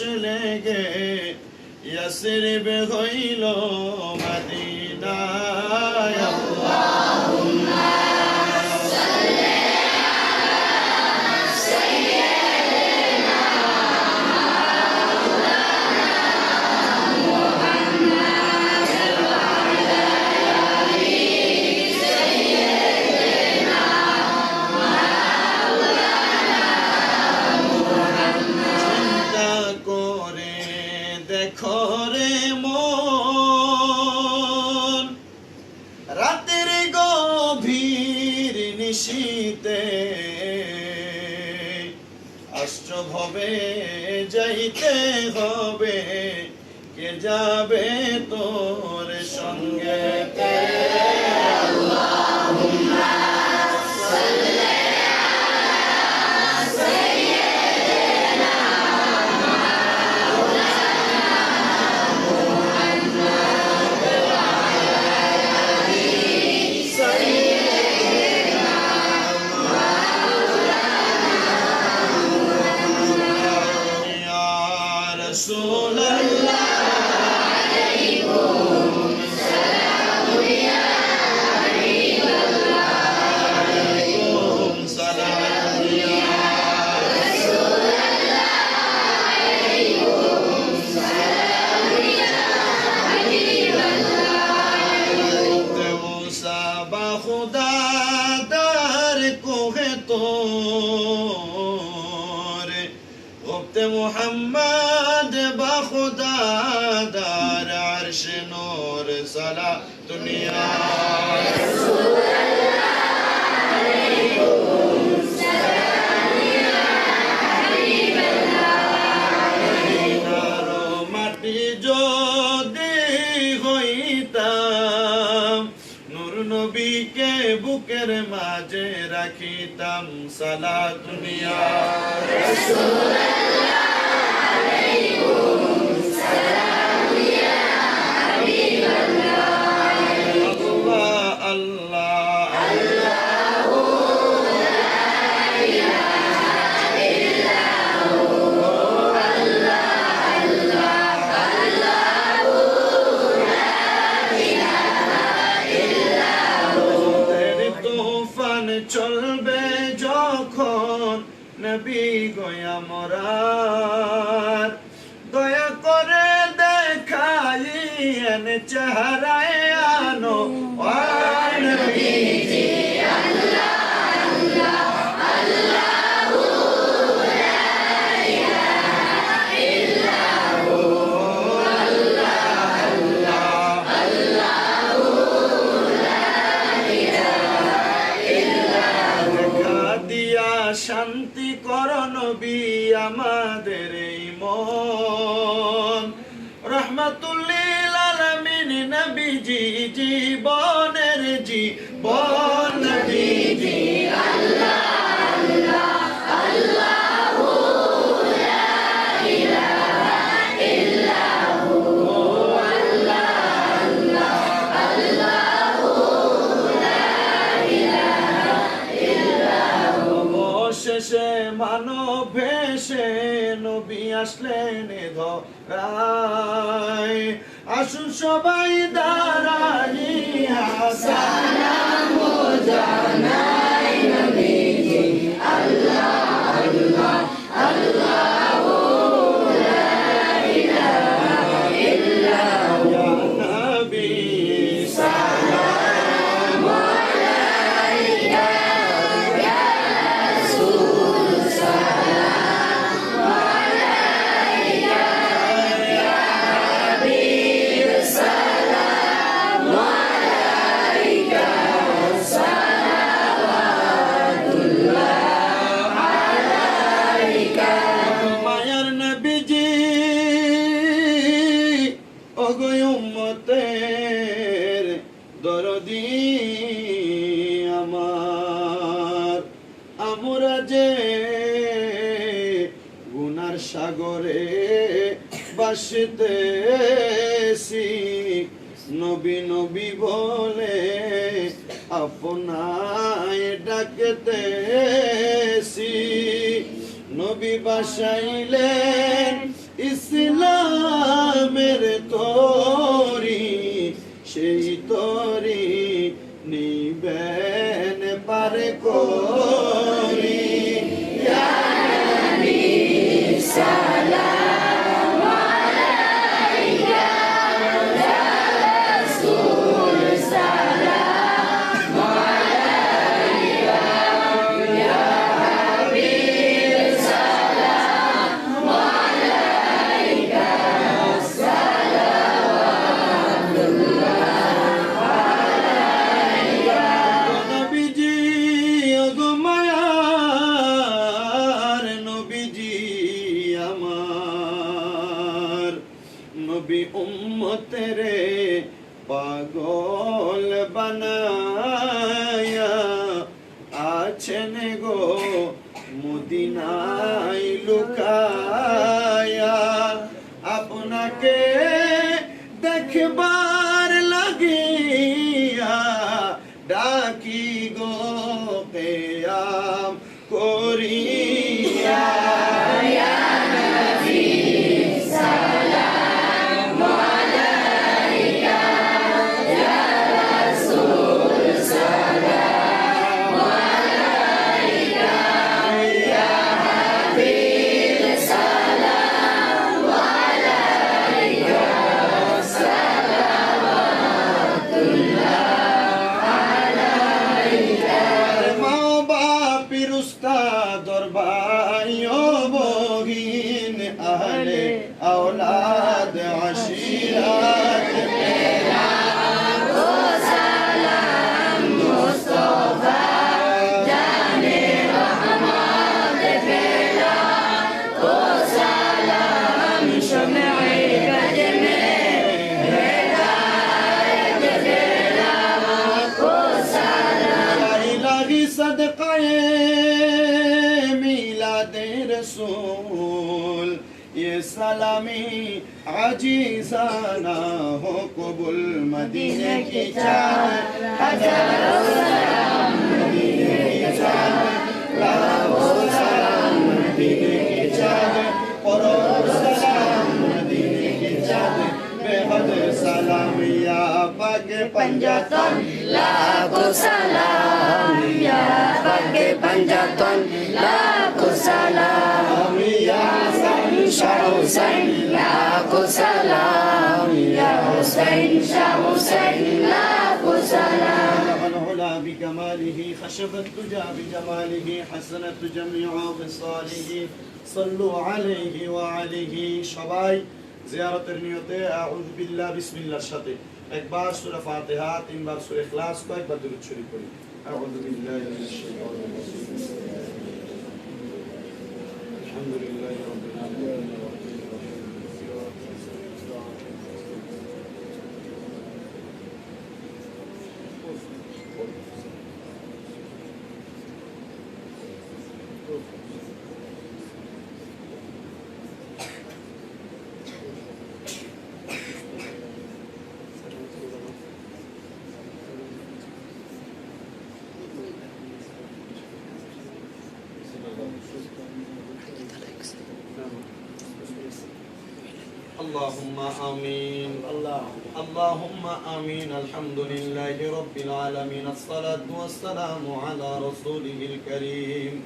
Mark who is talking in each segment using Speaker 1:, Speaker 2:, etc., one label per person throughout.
Speaker 1: চলে গে। ইয়াসরিব হইল মাদিনা। در عرش نور سلا دنیا মদিনার মাটি যদি হইতাম নূর নবীকে বুকের মাঝে রাখিতাম সালা দুনিয়া আল্লাহ নবী গয়া মরার দয়া করে দেখাই চেহারায় আনো। আর নবী আমাদের এই মন। রহমাতুল্লিল আলামিন নবীজি জীবনের জীবন আসলেন ধরায়। আসুন সবাই দাঁড়ানি সালাম বাসতেছি নবী নবী বলে আপনায় ডাকতেছি নবী বাসাইলেন ইসলাম ইসলামের তরি, সেই তরি নিবেন পারে করি। উম্মতেরে পাগল বানায়া আছেন গো মদিনায় লুকায়া یوں أهلي أولاد عشيرات تیرا کو سلام مصطفیٰ جان رحمت پیدا کو سلام شمع قدم ہدایت پیدا کو سلام لگی صدقہ सलामी आजीजाना हो कबुल मदीने की चार हजारों सलाम मदीने की चार लाखों सलाम मदीने की चार करोड़ों सलाम मदीने की चार बेहद सलाम या पाक पंजातन
Speaker 2: Lagu salam ya pakai panjatan Lagu salam ya Husain Shah Husain Lagu salam ya Husain Shah Husain Lagu salam
Speaker 1: العلا بكماله خشب الدجى بجماله حسنت جميع خصاله صلوا عليه وعليه সবাই জিয়ারতের নিয়তে আউযু বিল্লাহ বিসমিল্লাহর সাথে একবার সূরা ফাতিহা তিনবার সূরা ইখলাস কয়েকবার দুরূদ শরীফ পড়ি আউযু বিল্লাহি মিনাশ শাইতানির রাজিম আলহামদুলিল্লাহি রাব্বিল আলামিন اللهم آمين. اللهم. آمين. الحمد لله رب العالمين. الصلاة والسلام على رسوله الكريم.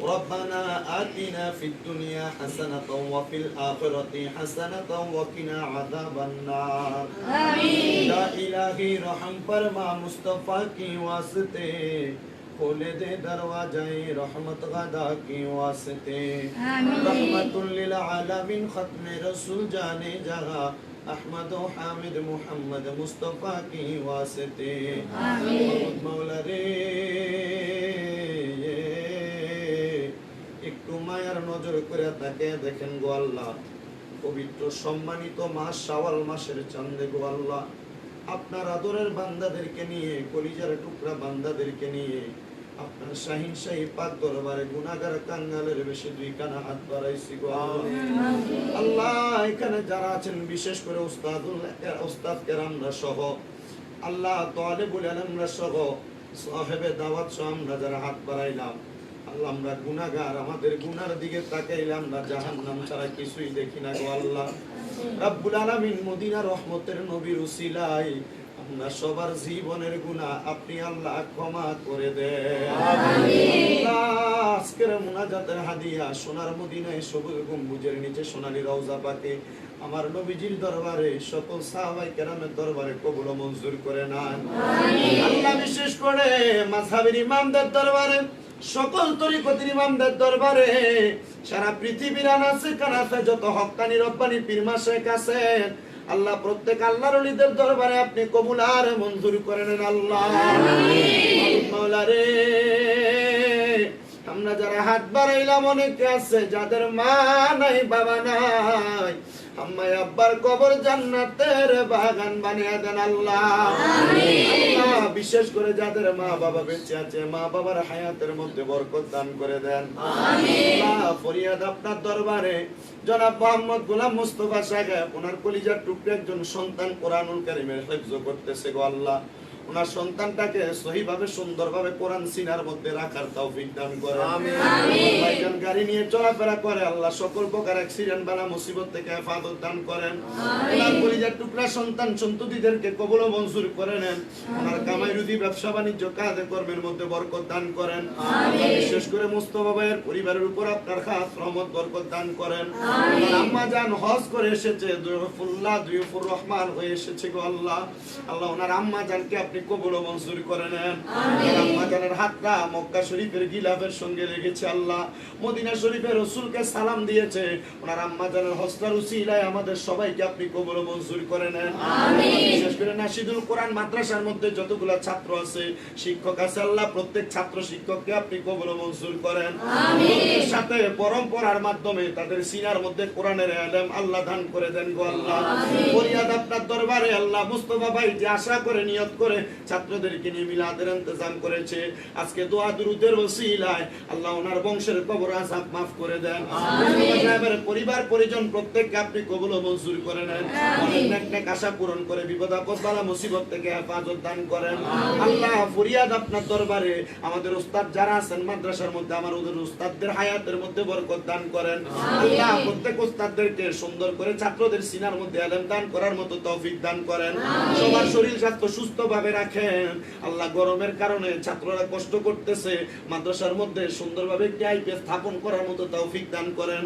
Speaker 1: ربنا آتنا في الدنيا حسنة وفي الآخرة حسنة وقنا عذاب النار.
Speaker 2: آمين.
Speaker 1: لا إله رحم فرما مصطفى کی واسطے खोले दे दरवाजाए रहमत गदा की वास्ते
Speaker 2: आमीन।
Speaker 1: रहमतुल लिल आलमीन खत्म रसूल जाने जहां अहमद व हामिद मुहम्मद मुस्तफा की वास्ते
Speaker 2: आमीन।
Speaker 1: मौला রে একটু মায়ার নজর করে তাকে দেখেন গো আল্লাহ পবিত্র সম্মানিত মাস শাওয়াল মাসের চাঁদে গো আল্লাহ আপনার আদরের বান্দাদেরকে নিয়ে কলিজার টুকরা বান্দাদেরকে নিয়ে আপনার শাহিন শাহী পাক দরবারে গুনাহগার কাঙ্গালের বেশি দুই কানা হাত বাড়াইছি গো আল্লাহ। এখানে যারা আছেন বিশেষ করে উস্তাদুল উস্তাদ কেরামরা সহ আল্লাহ তালেবুল আলমরা সহ সাহেবে দাওয়াত সহ আমরা যারা হাত বাড়াইলাম আল্লাহ আমরা গুনাহগার আমাদের গুনার দিকে তাকাইলে আমরা জাহান্নাম ছাড়া কিছুই দেখি না গো আল্লাহ। রাব্বুল আলামিন মদিনা রহমতের নবীর উসিলায় আমরা সবার জীবনের গুনাহ আপনি আল্লাহ ক্ষমা করে দেন। আজকের মুনাজাতের হাদিয়া সোনার মদিনায় সবুজ গম্বুজের নিচে সোনালী রওজা পাকে আমার নবীজির দরবারে সকল সাহাবাই কেরামের দরবারে কবুল মঞ্জুর করে নেন। আল্লাহ বিশেষ করে মাঝহাবের ইমামদের দরবারে সকল তরিকতের ইমামদের দরবারে সারা পৃথিবীর আনাসে কানাসে যত হক্কানি রব্বানি পীরমা শেখ আছেন আল্লাহ প্রত্যেক আল্লাহর ওলিদের দরবারে আপনি কবুল আর মঞ্জুর করে নেন আল্লাহ। মাওলা রে আমরা যারা হাত বাড়াইলাম অনেকে আছে যাদের মা নাই বাবা নাই আম্মাই আব্বার কবর জান্নাতের বাগান বানিয়ে দেন আল্লাহ। আল্লাহ বিশেষ করে যাদের মা বাবা বেঁচে আছে মা বাবার হায়াতের মধ্যে বরকত দান করে দেন। আল্লাহ ফরিয়াদ আপনার দরবারে। জনাব মোহাম্মদ গোলাম মুস্তফা সাহেব ওনার কলিজার টুকরে একজন সন্তান কোরআনুল কারিমের হেফজ করতেছে গো আল্লাহ। ওনার সন্তানটাকে সহিভাবে সুন্দরভাবে কোরআন সিনার মধ্যে রাখার তৌফিক দান করে আমিন। গাড়ি নিয়ে চলাফেরা করে আল্লাহ সকল প্রকার অ্যাক্সিডেন্ট বানা মুসিবত থেকে হেফাজত দান করেন। ওনার টুকরা সন্তান সন্ততিদেরকে কবল ও মঞ্জুর করে নেন। ওনার কামাই রুজি ব্যবসা বাণিজ্য কাজে কর্মের মধ্যে বরকত দান করেন। বিশেষ করে মুস্তফা ভাইয়ের পরিবারের উপর আপনার খাস রহমত বরকত দান করেন। আম্মা জান হজ করে এসেছে দুইফুল্লাহ দুইফুর রহমান হয়ে এসেছে গো আল্লাহ। আল্লাহ ওনার আম্মা জানকে আপনি কবুল মঞ্জুর করে নেন। ওনার হাতটা মক্কা শরীফের গিলাফের সঙ্গে লেগেছে আল্লাহ। মদিনা শরীফের রসুলকে সালাম দিয়েছে। ওনার আম্মা জানের হস্তার উসিলায় আমাদের সবাইকে আপনি কবুল মঞ্জুর করে নেন। বিশেষ করে নাসিদুল কোরআন মাদ্রাসার মধ্যে যতগুলা ছাত্র আছে শিক্ষক আছে আল্লাহ প্রত্যেক ছাত্র শিক্ষককে আপনি কবুল মঞ্জুর করেন। সাথে পরম্পরার মাধ্যমে তাদের সিনার মধ্যে কোরআনের এলেম আল্লাহ দান করে দেন গো আল্লাহ। ফরিয়াদ আপনার দরবারে আল্লাহ মুস্তফা ভাই যে আশা করে নিয়ত করে ছাত্রদেরকে নিয়ে মিলাদের ইন্তজাম করেছে। আজকে দোয়া দুরুদের ওসিলায়। আল্লাহ ওনার বংশের কবর আজাব মাফ করে দেন। সাহেবের পরিবার পরিজন প্রত্যেককে আপনি কবুল ও মঞ্জুর করে নেন। অনেক নেক আশা পূরণ করে বিপদ আপদ বালা মুসিবত থেকে হেফাজত দান করেন। আল্লাহ ফরিয়াদ আপনার দরবারে আমাদের উস্তাদ যারা আছেন মাদ্রাসার মধ্যে আমার ওদের উস্তাদদের হায়াতের মধ্যে বরকত দান করেন। আল্লাহ প্রত্যেক উস্তাদদেরকে সুন্দর করে ছাত্রদের সিনার মধ্যে আলেম দান করার মতো তৌফিক দান করেন। সবার শরীর স্বাস্থ্য সুস্থ ভাবে রাখেন। আল্লাহ গরমের কারণে ছাত্ররা কষ্ট করতেছে। মাদ্রাসার মধ্যে সুন্দরভাবে একটি আইপিএস স্থাপন করার মতো তৌফিক দান করেন।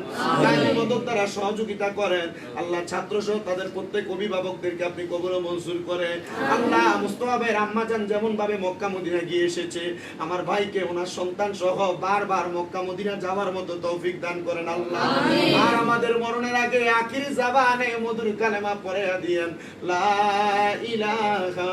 Speaker 1: মদত দ্বারা সহযোগিতা করেন। আল্লাহ ছাত্র সহ তাদের প্রত্যেক অভিভাবকদেরকে আপনি কবর মঞ্জুর করে। আল্লাহ মুস্তফা ভাইয়ের আম্মা যান যেমন ভাবে মক্কা মদিনা গিয়ে এসেছে আমার ভাইকে ওনার সন্তান সহ বারবার মক্কা মদিনা যাওয়ার মতো তৌফিক দান করেন আল্লাহ। আর আমাদের মরণের আগে আখিরি জাবানে মধুর কালেমা পড়ে দিয়েন। লা ইলাহা